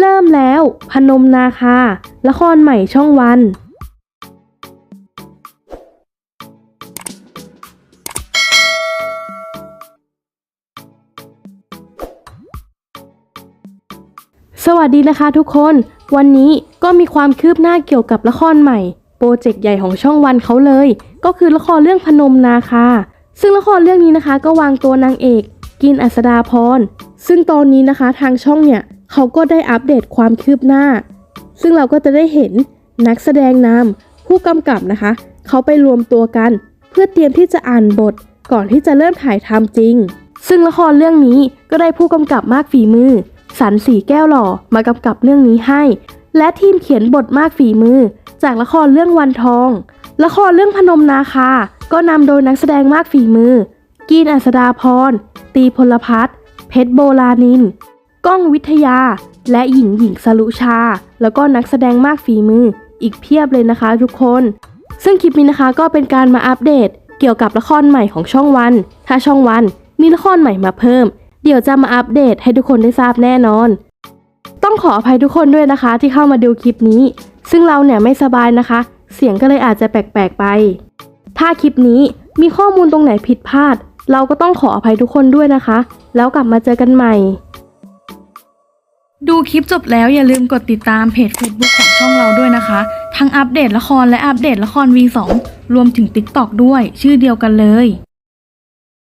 เริ่มแล้ว พนมนาคา ละครใหม่ช่องวัน สวัสดีนะคะทุกคน วันนี้ก็มีความคืบหน้าเกี่ยวกับละครใหม่ โปรเจกต์ใหญ่ของช่องวันเขาเลย ก็คือละครเรื่องพนมนาคา ซึ่งละครเรื่องนี้นะคะ ก็วางตัวนางเอก กินอัศดาพร ซึ่งตอนนี้นะคะทางช่องเนี่ย เขาก็ได้อัปเดตความคืบหน้า ซึ่งเราก็จะได้เห็นนักแสดงนำผู้กำกับนะคะ เขาไปรวมตัวกัน เพื่อเตรียมที่จะอ่านบทก่อนที่จะเริ่มถ่ายทำจริง ซึ่งละครเรื่องนี้ก็ได้ผู้กำกับมากฝีมือ สันสีแก้วหล่อมากำกับเรื่องนี้ให้ และทีมเขียนบทมากฝีมือ จากละครเรื่องวันทอง ละครเรื่องพนมนาคา ก็นำโดยนักแสดงมากฝีมือ กีนอัศดาพร ตีพลพัฒเพชรโบรานิน ก้องวิทยา และหญิงหญิงสรุชา แล้วก็นักแสดงมากฝีมือ อีกเพียบเลยนะคะทุกคน ซึ่งคลิปนี้นะคะก็เป็นการมาอัปเดต เกี่ยวกับละครใหม่ของช่องวัน ถ้าช่องวันมีละครใหม่มาเพิ่ม เดี๋ยวจะมาอัปเดตให้ทุกคนได้ทราบแน่นอน ต้องขออภัยทุกคนด้วยนะคะที่เข้ามาดูคลิปนี้ ซึ่งเราเนี่ยไม่สบายนะคะ เสียงก็เลยอาจจะแปลกๆไป ถ้าคลิปนี้มีข้อมูลตรงไหนผิดพลาด เราก็ต้องขออภัยทุกคนด้วยนะคะ แล้วกลับมาเจอกันใหม่ ดูคลิปจบแล้วอย่าลืมกดติดตามเพจ Facebook ของช่องเราด้วยนะคะ ทั้งอัปเดตละครและอัปเดตละคร V2 รวมถึง TikTok ด้วย ชื่อเดียวกันเลย